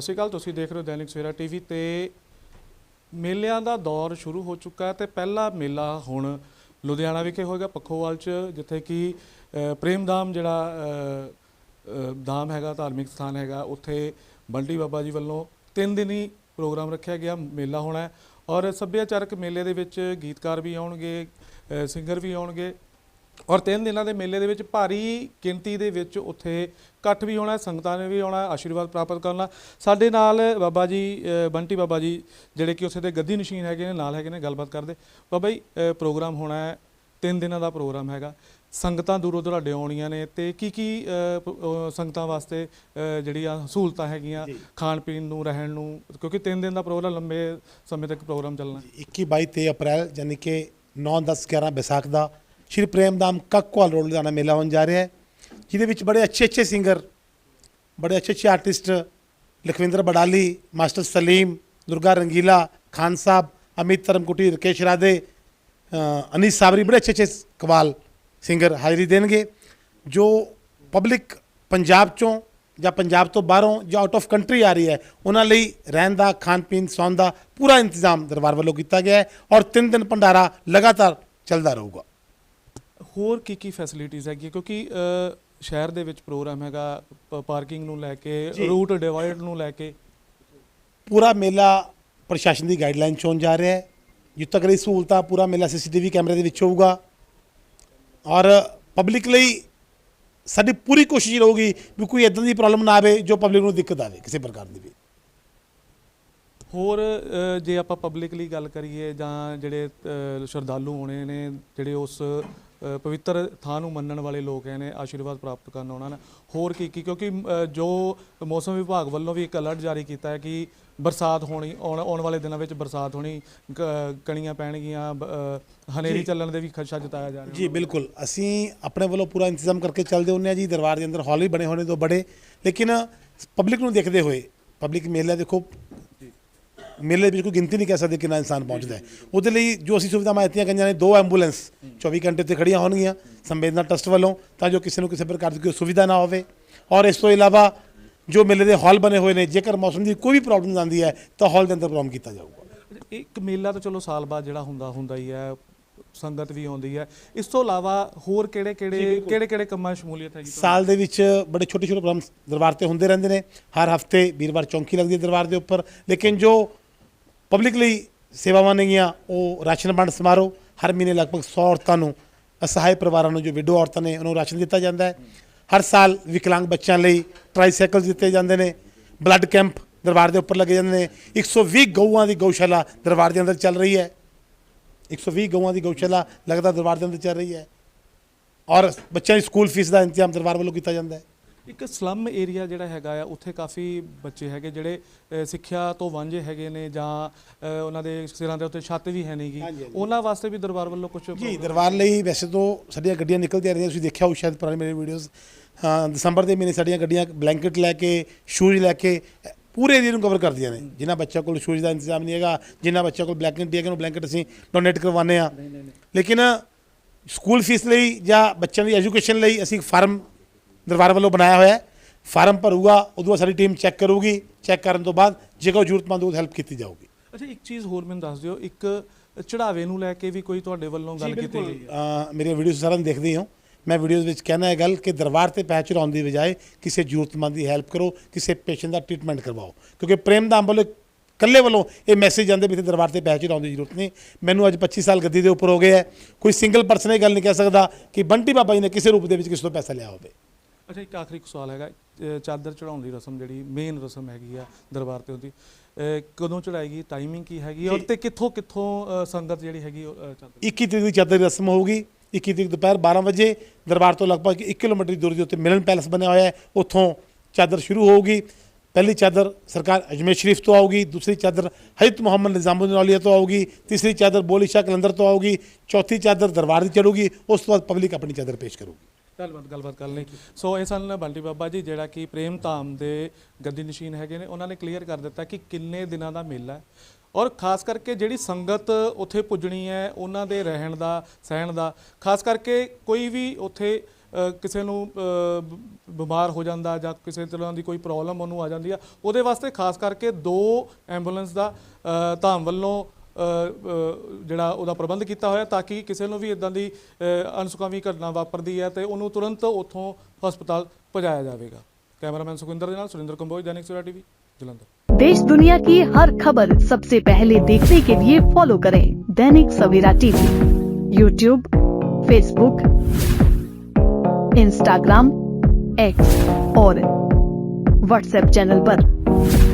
ਸਤਿ ਸ਼੍ਰੀ ਅਕਾਲ ਤੁਸੀਂ ਦੇਖ ਰਹੇ ਹੋ ਦੈਨਿਕ ਸਵੇਰਾ ਟੀਵੀ ਤੇ ਮੇਲਿਆਂ ਦਾ ਦੌਰ ਸ਼ੁਰੂ ਹੋ ਚੁੱਕਾ ਹੈ ਤੇ ਪਹਿਲਾ ਮੇਲਾ ਹੁਣ ਲੁਧਿਆਣਾ ਵਿਖੇ ਹੋਏਗਾ ਪੱਖੋਵਾਲ ਚ ਜਿੱਥੇ ਕਿ ਅ, ਪ੍ਰੇਮਧਾਮ ਜਿਹੜਾ ਧਾਮ ਹੈਗਾ ਧਾਰਮਿਕ ਸਥਾਨ ਹੈਗਾ ਉੱਥੇ ਬੰਟੀ ਬਾਬਾ ਜੀ ਵੱਲੋਂ ਤਿੰਨ ਦਿਨੀ ਪ੍ਰੋਗਰਾਮ ਰੱਖਿਆ ਗਿਆ ਮੇਲਾ ਹੋਣਾ ਔਰ ਸੱਭਿਆਚਾਰਕ ਮੇਲੇ ਦੇ ਵਿੱਚ ਗੀਤਕਾਰ ਵੀ ਆਉਣਗੇ ਸਿੰਗਰ ਵੀ ਆਉਣਗੇ। ਔਰ ਤਿੰਨ ਦਿਨਾਂ ਦੇ ਮੇਲੇ ਦੇ ਵਿੱਚ ਭਾਰੀ ਗਿਣਤੀ ਦੇ ਵਿੱਚ ਉੱਥੇ ਇਕੱਠ ਵੀ ਹੋਣਾ ਸੰਗਤਾਂ ਨੇ ਵੀ ਆਉਣਾ ਆਸ਼ੀਰਵਾਦ ਪ੍ਰਾਪਤ ਕਰਨਾ। ਸਾਡੇ ਨਾਲ ਬਾਬਾ ਜੀ ਬੰਟੀ ਬਾਬਾ ਜੀ ਜਿਹੜੇ ਕਿ ਉੱਥੇ ਦੇ ਗੱਦੀ ਨਸ਼ੀਨ ਹੈਗੇ ਨੇ ਨਾਲ ਹੈਗੇ ਨੇ ਗੱਲਬਾਤ ਕਰਦੇ। ਬਾਬਾ ਜੀ ਪ੍ਰੋਗਰਾਮ ਹੋਣਾ ਹੈ ਤਿੰਨ ਦਿਨਾਂ ਦਾ ਪ੍ਰੋਗਰਾਮ ਹੈਗਾ। ਸੰਗਤਾਂ ਦੂਰੋਂ ਦੁਰਾਡੇ ਆਉਣੀਆਂ ਨੇ ਤੇ ਕੀ ਕੀ ਸੰਗਤਾਂ ਵਾਸਤੇ ਜਿਹੜੀਆਂ ਸਹੂਲਤਾਂ ਹੈਗੀਆਂ ਖਾਣ ਪੀਣ ਨੂੰ ਰਹਿਣ ਨੂੰ ਕਿਉਂਕਿ ਤਿੰਨ ਦਿਨ ਦਾ ਪ੍ਰੋਗਰਾਮ ਲੰਬੇ ਸਮੇਂ ਤੱਕ ਪ੍ਰੋਗਰਾਮ ਚੱਲਣਾ। 21 22 23 ਅਪ੍ਰੈਲ ਯਾਨੀ ਕਿ 9 10 11 ਵਿਸਾਖ ਦਾ ਸ਼੍ਰੀ ਪ੍ਰੇਮਦਾਮ ਕੱਕਵਾਲ ਰੋਡ ਲੁਧਿਆਣਾ ਮੇਲਾ ਹੋਣ ਜਾ ਰਿਹਾ ਹੈ ਜਿਹਦੇ ਵਿੱਚ ਬੜੇ ਅੱਛੇ ਅੱਛੇ ਸਿੰਗਰ ਬੜੇ ਅੱਛੇ ਅੱਛੇ ਆਰਟਿਸਟ ਲਖਵਿੰਦਰ ਬਡਾਲੀ ਮਾਸਟਰ ਸਲੀਮ ਦੁਰਗਾ ਰੰਗੀਲਾ ਖਾਨ ਸਾਹਿਬ ਅਮਿਤ ਧਰਮਕੁਟੀ ਰਕੇਸ਼ ਰਾਧੇ ਅ, ਅਨੀਸ ਸਾਬਰੀ ਬੜੇ ਅੱਛੇ ਅੱਛੇ ਕਵਾਲ ਸਿੰਗਰ ਹਾਜ਼ਰੀ ਦੇਣਗੇ ਜੋ ਪਬਲਿਕ ਪੰਜਾਬ ਚੋਂ ਜਾਂ ਪੰਜਾਬ ਤੋਂ ਬਾਹਰੋਂ ਜਾਂ ਆਊਟ ਆਫ ਕੰਟਰੀ ਆ ਰਹੀ ਹੈ ਉਹਨਾਂ ਲਈ ਰਹਿਣ ਦਾ ਖਾਣ ਪੀਣ ਸੌਣ ਦਾ ਪੂਰਾ ਇੰਤਜ਼ਾਮ ਦਰਬਾਰ ਵੱਲੋਂ ਕੀਤਾ ਗਿਆ ਹੈ ਔਰ ਤਿੰਨ ਦਿਨ ਭੰਡਾਰਾ ਲਗਾਤਾਰ ਚੱਲਦਾ ਰਹੂਗਾ। ਹੋਰ ਕੀ ਕੀ ਫੈਸਿਲਿਟੀਆਂ ਹੈਗੀਆਂ? ਕਿਉਂਕਿ ਸ਼ਹਿਰ ਦੇ ਵਿੱਚ ਪ੍ਰੋਗਰਾਮ ਹੈਗਾ ਪਾਰਕਿੰਗ ਨੂੰ ਲੈ ਕੇ। ਰੂਟ ਡਿਵਾਈਡ ਨੂੰ ਲੈ ਕੇ। ਪੂਰਾ ਮੇਲਾ ਪ੍ਰਸ਼ਾਸਨ ਦੀ ਗਾਈਡਲਾਈਨ ਚੋਂ ਜਾ ਰਿਹਾ ਹੈ। ਜਿੱਥੇ ਤੱਕ ਇਹ ਸਹੂਲਤਾਂ ਪੂਰਾ ਮੇਲਾ ਸੀਸੀਟੀਵੀ ਕੈਮਰੇ ਦੇ ਵਿੱਚ ਹੋਊਗਾ। ਔਰ ਪਬਲਿਕ ਲਈ ਸਾਡੀ ਪੂਰੀ ਕੋਸ਼ਿਸ਼ ਰਹੂਗੀ ਵੀ ਕੋਈ ਇਦਾਂ ਦੀ ਪ੍ਰੋਬਲਮ ਨਾ ਆਵੇ ਜੋ ਪਬਲਿਕ ਨੂੰ ਦਿੱਕਤ ਆਵੇ ਕਿਸੇ ਪ੍ਰਕਾਰ ਦੀ ਵੀ। ਹੋਰ ਜੇ ਆਪਾਂ ਪਬਲਿਕਲੀ ਗੱਲ ਕਰੀਏ ਜਾਂ ਜਿਹੜੇ ਸ਼ਰਧਾਲੂ ਹੋਣੇ ਨੇ ਜਿਹੜੇ ਉਸ ਪਵਿੱਤਰ ਥਾਂ ਨੂੰ ਮੰਨਣ ਵਾਲੇ ਲੋਕ ਹੈ ਨੇ ਆਸ਼ੀਰਵਾਦ ਪ੍ਰਾਪਤ ਕਰਨ ਆਉਣਾ ਨੇ ਹੋਰ ਕੀ ਕੀ? ਕਿਉਂਕਿ ਜੋ ਮੌਸਮ ਵਿਭਾਗ ਵੱਲੋਂ ਵੀ ਇੱਕ ਅਲਰਟ ਜਾਰੀ ਕੀਤਾ ਹੈ ਕਿ ਬਰਸਾਤ ਹੋਣੀ ਆਉਣ ਵਾਲੇ ਦਿਨਾਂ ਵਿੱਚ ਬਰਸਾਤ ਹੋਣੀ ਕਣੀਆਂ ਪੈਣਗੀਆਂ ਹਨੇਰੀ। ਚੱਲਣ ਦੇ ਵੀ ਖਦਸ਼ਾ ਜਤਾਇਆ ਜਾ ਰਿਹਾ। ਜੀ ਬਿਲਕੁਲ। ਅਸੀਂ ਆਪਣੇ ਵੱਲੋਂ ਪੂਰਾ ਇੰਤਜ਼ਾਮ ਕਰਕੇ ਚੱਲਦੇ ਹੁੰਦੇ ਹਾਂ ਜੀ। ਦਰਬਾਰ ਦੇ ਅੰਦਰ ਹਾਲ ਵੀ ਬਣੇ ਹੋਣੇ ਤੋਂ ਬੜੇ। ਲੇਕਿਨ ਪਬਲਿਕ ਨੂੰ ਦੇਖਦੇ ਹੋਏ ਪਬਲਿਕ ਮੇਲਾ ਦੇਖੋ ਮੇਲੇ ਵਿੱਚ ਕੋਈ ਗਿਣਤੀ ਨਹੀਂ ਕਹਿ ਸਕਦੇ ਕਿੰਨਾ ਇਨਸਾਨ ਪਹੁੰਚਦਾ ਹੈ। ਉਹਦੇ ਲਈ ਜੋ ਅਸੀਂ ਸੁਵਿਧਾਵਾਂ ਦਿੱਤੀਆਂ ਗਈਆਂ ਨੇ ਦੋ ਐਂਬੂਲੈਂਸ 24 ਘੰਟੇ ਤੇ ਖੜੀਆਂ ਹੋਣਗੀਆਂ ਸੰਵੇਦਨਾ ਟਰਸਟ ਵੱਲੋਂ ਤਾਂ ਜੋ ਕਿਸੇ ਨੂੰ ਕਿਸੇ ਪ੍ਰਕਾਰ ਦੀ ਕੋਈ ਸੁਵਿਧਾ ਨਾ ਹੋਵੇ। ਔਰ ਇਸ ਤੋਂ ਇਲਾਵਾ ਜੋ ਮੇਲੇ ਦੇ ਹਾਲ ਬਣੇ ਹੋਏ ਨੇ ਜੇਕਰ ਮੌਸਮ ਦੀ ਕੋਈ ਵੀ ਪ੍ਰੋਬਲਮ ਆਉਂਦੀ ਹੈ ਤਾਂ ਹਾਲ ਦੇ ਅੰਦਰ ਪ੍ਰੋਗਰਾਮ ਕੀਤਾ ਜਾਊਗਾ। ਇੱਕ ਮੇਲਾ ਤਾਂ ਚਲੋ ਸਾਲ ਬਾਅਦ ਜਿਹੜਾ ਹੁੰਦਾ ਹੁੰਦਾ ਹੀ ਹੈ ਸੰਗਤ ਵੀ ਆਉਂਦੀ ਹੈ। ਇਸ ਤੋਂ ਇਲਾਵਾ ਹੋਰ ਕਿਹੜੇ ਕਿਹੜੇ ਕਿਹੜੇ ਕਿਹੜੇ ਕੰਮਾਂ 'ਚ ਸ਼ਮੂਲੀਅਤ ਹੈਗੀ ਤੁਹਾਨੂੰ? ਸਾਲ ਦੇ ਵਿੱਚ ਬੜੇ ਛੋਟੇ ਛੋਟੇ ਪ੍ਰੋਗਰਾਮ ਦਰਬਾਰ ਤੇ ਹੁੰਦੇ ਰਹਿੰਦੇ ਨੇ। ਹਰ ਹਫ਼ਤੇ ਵੀਰਵਾਰ ਚੌਂਕੀ ਲੱਗਦੀ ਹੈ ਦਰਬਾਰ ਦੇ ਉੱਪਰ। ਲੇਕਿਨ ਜੋ ਪਬਲਿਕ ਲਈ ਸੇਵਾਵਾਂ ਨੇਗੀਆਂ ਉਹ ਰਾਸ਼ਨ ਵੰਡ ਸਮਾਰੋਹ, ਹਰ ਮਹੀਨੇ ਲਗਭਗ 100 ਔਰਤਾਂ ਨੂੰ ਅਸਹਾਇ ਪਰਿਵਾਰਾਂ ਨੂੰ ਜੋ ਵਿਡੋ ਔਰਤਾਂ ਨੇ, ਉਹਨਾਂ ਨੂੰ ਰਾਸ਼ਨ ਦਿੱਤਾ ਜਾਂਦਾ ਹੈ। ਹਰ ਸਾਲ ਵਿਕਲਾਂਗ ਬੱਚਿਆਂ ਲਈ ਟ੍ਰਾਈਸਾਈਕਲ ਦਿੱਤੇ ਜਾਂਦੇ ਨੇ ਬਲੱਡ ਕੈਂਪ ਦਰਬਾਰ ਦੇ ਉੱਪਰ ਲੱਗੇ ਜਾਂਦੇ ਨੇ 120 ਗਊਆਂ ਦੀ ਗਊਸ਼ਾਲਾ ਦਰਬਾਰ ਦੇ ਅੰਦਰ ਚੱਲ ਰਹੀ ਹੈ। 120 ਗਊਆਂ ਦੀ ਗਊਸ਼ਾਲਾ ਲਗਾਤਾਰ ਦਰਬਾਰ ਦੇ ਅੰਦਰ ਚੱਲ ਰਹੀ ਹੈ। ਔਰ ਬੱਚਿਆਂ ਦੀ ਸਕੂਲ ਫੀਸ ਦਾ ਇੰਤਜ਼ਾਮ ਦਰਬਾਰ ਵੱਲੋਂ ਕੀਤਾ ਜਾਂਦਾ ਹੈ। ਇੱਕ ਸਲਮ ਏਰੀਆ ਜਿਹੜਾ ਹੈਗਾ ਆ ਉੱਥੇ ਕਾਫੀ ਬੱਚੇ ਹੈਗੇ ਜਿਹੜੇ ਸਿੱਖਿਆ ਤੋਂ ਵਾਂਝੇ ਹੈਗੇ ਨੇ ਜਾਂ ਉਹਨਾਂ ਦੇ ਸਿਰਾਂ ਦੇ ਉੱਤੇ ਛੱਤ ਵੀ ਹੈ ਨਹੀਂਗੀ। ਉਹਨਾਂ ਵਾਸਤੇ ਵੀ ਦਰਬਾਰ ਵੱਲੋਂ ਕੁਝ ਜੀ ਦਰਬਾਰ ਲਈ ਵੈਸੇ ਤਾਂ ਸਾਡੀਆਂ ਗੱਡੀਆਂ ਨਿਕਲਦੀਆਂ ਰਹੀਆਂ ਤੁਸੀਂ ਦੇਖਿਆ ਹੋ ਸ਼ਾਇਦ ਪੁਰਾਣੀ ਮੇਰੇ ਵੀਡੀਓਜ਼ ਹਾਂ ਦਸੰਬਰ ਦੇ ਮਹੀਨੇ ਸਾਡੀਆਂ ਗੱਡੀਆਂ ਬਲੈਂਕਟ ਲੈ ਕੇ ਸ਼ੂਜ਼ ਲੈ ਕੇ ਪੂਰੇ ਏਰੀਆ ਨੂੰ ਕਵਰ ਕਰਦੀਆਂ ਨੇ। ਜਿਨ੍ਹਾਂ ਬੱਚਿਆਂ ਕੋਲ ਸ਼ੂਜ਼ ਦਾ ਇੰਤਜ਼ਾਮ ਨਹੀਂ ਹੈਗਾ ਜਿਨ੍ਹਾਂ ਬੱਚਿਆਂ ਕੋਲ ਬਲੈਂਕਟ ਨਹੀਂ ਹੈਗਾ ਉਹ ਬਲੈਂਕਟ ਅਸੀਂ ਡੋਨੇਟ ਕਰਵਾਉਂਦੇ ਆ ਲੇਕਿਨ ਸਕੂਲ ਫੀਸ ਲਈ ਜਾਂ ਬੱਚਿਆਂ ਦੀ ਐਜੂਕੇਸ਼ਨ ਲਈ ਅਸੀਂ ਫਾਰਮ ਦਰਬਾਰ ਵੱਲੋਂ ਬਣਾਇਆ ਹੋਇਆ ਹੈ। ਫਾਰਮ ਭਰੂਗਾ ਉਦੋਂ ਸਾਡੀ ਟੀਮ ਚੈੱਕ ਕਰੂਗੀ ਚੈੱਕ ਕਰਨ ਤੋਂ ਬਾਅਦ ਜੇਕਰ ਉਹ ਜ਼ਰੂਰਤਮੰਦ ਉਹ ਹੈਲਪ ਕੀਤੀ ਜਾਊਗੀ। ਅੱਛਾ ਇੱਕ ਚੀਜ਼ ਹੋਰ ਮੈਨੂੰ ਦੱਸ ਦਿਓ ਇੱਕ ਚੜਾਵੇ ਨੂੰ ਲੈ ਕੇ ਵੀ ਕੋਈ ਤੁਹਾਡੇ ਵੱਲੋਂ ਗੱਲ ਕੀਤੀ ਗਈ ਹੈ? ਮੇਰੀਆਂ ਵੀਡੀਓਜ਼ ਸਾਰਿਆਂ ਨੂੰ ਦੇਖਦੇ ਹੋ ਮੈਂ ਵੀਡੀਓਜ਼ ਵਿੱਚ ਕਹਿਣਾ ਹੈ ਗੱਲ ਕਿ ਦਰਬਾਰ ਤੇ ਪੈਚ ਚੜਾਉਣ ਦੀ ਬਜਾਏ ਕਿਸੇ ਜ਼ਰੂਰਤਮੰਦ ਦੀ ਹੈਲਪ ਕਰੋ ਕਿਸੇ ਪੇਸ਼ੈਂਟ ਦਾ ਟ੍ਰੀਟਮੈਂਟ ਕਰਵਾਓ। ਕਿਉਂਕਿ ਪ੍ਰੇਮਦਾਮ ਵੱਲੋਂ ਕੱਲੇ ਵੱਲੋਂ ਇਹ ਮੈਸੇਜ ਜਾਂਦੇ ਵੀ ਇੱਥੇ ਦਰਬਾਰ ਤੇ ਪੈਚ ਚੜਾਉਣ ਦੀ ਜ਼ਰੂਰਤ ਨਹੀਂ। ਮੈਨੂੰ ਅੱਜ 25 ਸਾਲ ਗੱਦੀ ਦੇ ਉੱਪਰ ਹੋ ਗਏ ਹੈ। ਕੋਈ ਸਿੰਗਲ ਪਰਸਨ ਇਹ ਗੱਲ ਨਹੀਂ ਕਹਿ ਸਕਦਾ ਕਿ ਬੰਟੀ ਬਾਬਾ ਜੀ ਨੇ ਕਿਸੇ ਰੂਪ ਦੇ ਵਿੱਚ ਕਿਸੇ ਤੋਂ ਪੈਸਾ ਲਿਆ ਹੋਵੇ। ਅੱਛਾ ਇੱਕ ਆਖਰੀ ਸਵਾਲ ਹੈਗਾ। ਚਾਦਰ ਚੜਾਉਣ ਦੀ ਰਸਮ ਜਿਹੜੀ ਮੇਨ ਰਸਮ ਹੈਗੀ ਆ ਦਰਬਾਰ ਤੇ ਉਹਦੀ। ਕਦੋਂ ਚੜਾਏਗੀ ਟਾਈਮਿੰਗ ਕੀ ਹੈਗੀ? ਔਰ ਤੇ ਕਿੱਥੋਂ ਕਿੱਥੋਂ ਸੰਗਤ ਜਿਹੜੀ ਹੈਗੀ ਚਾਦਰ? 21 ਤਰੀਕ ਦੀ ਚਾਦਰ ਦੀ ਰਸਮ ਹੋਊਗੀ। 21 ਤਰੀਕ ਦੁਪਹਿਰ 12 ਵਜੇ ਦਰਬਾਰ ਤੋਂ ਲਗਭਗ 1 ਕਿਲੋਮੀਟਰ ਦੀ ਦੂਰੀ ਦੇ ਉੱਤੇ ਮਿਲਨ ਪੈਲਸ ਬਣਿਆ ਹੋਇਆ ਹੈ। ਉੱਥੋਂ ਚਾਦਰ ਸ਼ੁਰੂ ਹੋਊਗੀ। ਪਹਿਲੀ ਚਾਦਰ ਸਰਕਾਰ ਅਜਮੇਰ ਸ਼ਰੀਫ ਤੋਂ ਆਊਗੀ। ਦੂਸਰੀ ਚਾਦਰ ਹਜ਼ਰਤ ਮੁਹੰਮਦ ਨਿਜ਼ਾਮੁਦੀਨ ਔਲੀਆ ਤੋਂ ਆਊਗੀ। ਤੀਸਰੀ ਚਾਦਰ ਬੋਲੀ ਸ਼ਾਹ ਕਲੰਦਰ ਤੋਂ ਆਊਗੀ। ਚੌਥੀ ਚਾਦਰ ਦਰਬਾਰ ਦੀ ਚੜੂਗੀ ਉਸ ਤੋਂ ਬਾਅਦ ਪਬਲਿਕ ਆਪਣੀ ਚਾਦਰ ਪੇਸ਼ ਕਰੂਗੀ। ਗੱਲਬਾਤ ਗੱਲਬਾਤ ਕਰ ਲਈ। ਸੋ ਇਹ ਸਨ ਬੰਟੀ ਬਾਬਾ ਜੀ, ਜਿਹੜਾ ਕਿ ਪ੍ਰੇਮ ਧਾਮ ਦੇ ਗੱਦੀ ਨਸ਼ੀਨ ਹੈਗੇ ਨੇ, ਉਹਨਾਂ ਨੇ ਕਲੀਅਰ ਕਰ ਦਿੱਤਾ ਕਿ ਕਿੰਨੇ ਦਿਨਾਂ ਦਾ ਮੇਲਾ ਹੈ। ਔਰ ਖਾਸ ਕਰਕੇ ਜਿਹੜੀ ਸੰਗਤ ਉੱਥੇ ਪੁੱਜਣੀ ਹੈ, ਉਹਨਾਂ ਦੇ ਰਹਿਣ ਦਾ, ਸਹਿਣ ਦਾ, ਖਾਸ ਕਰਕੇ ਕੋਈ ਵੀ ਉੱਥੇ ਕਿਸੇ ਨੂੰ ਬਿਮਾਰ ਹੋ ਜਾਂਦਾ ਜਾਂ ਕਿਸੇ ਤਰ੍ਹਾਂ ਦੀ ਕੋਈ ਪ੍ਰੋਬਲਮ ਉਹਨੂੰ ਆ ਜਾਂਦੀ ਆ, ਉਹਦੇ ਵਾਸਤੇ ਖਾਸ ਕਰਕੇ ਦੋ ਐਂਬੂਲੈਂਸ ਦਾ ਧਾਮ ਵੱਲੋਂ ਜਿਹੜਾ ਉਹਦਾ ਪ੍ਰਬੰਧ ਕੀਤਾ ਹੋਇਆ ਤਾਂ ਕਿ ਕਿਸੇ ਨੂੰ ਵੀ ਇਦਾਂ ਦੀ ਅ, ਅਨਸੁਖਾਵੀ ਘਟਨਾ ਵਾਪਰਦੀ ਹੈ ਤੇ ਉਹਨੂੰ ਤੁਰੰਤ ਉੱਥੋਂ ਹਸਪਤਾਲ ਪਹੁੰਚਾਇਆ ਜਾਵੇਗਾ ਕੈਮਰਾਮੈਨ ਸੁਖਿੰਦਰ ਦੇ ਨਾਲ ਸੁਰਿੰਦਰ ਕੰਬੋਜ ਦੈਨਿਕ ਸਵੇਰਾ ਟੀਵੀ ਜਲੰਧਰ देश दुनिया की हर खबर सबसे पहले देखने के लिए फॉलो करें Dainik Savera TV YouTube Facebook Instagram X और व्हाट्सएप चैनल पर।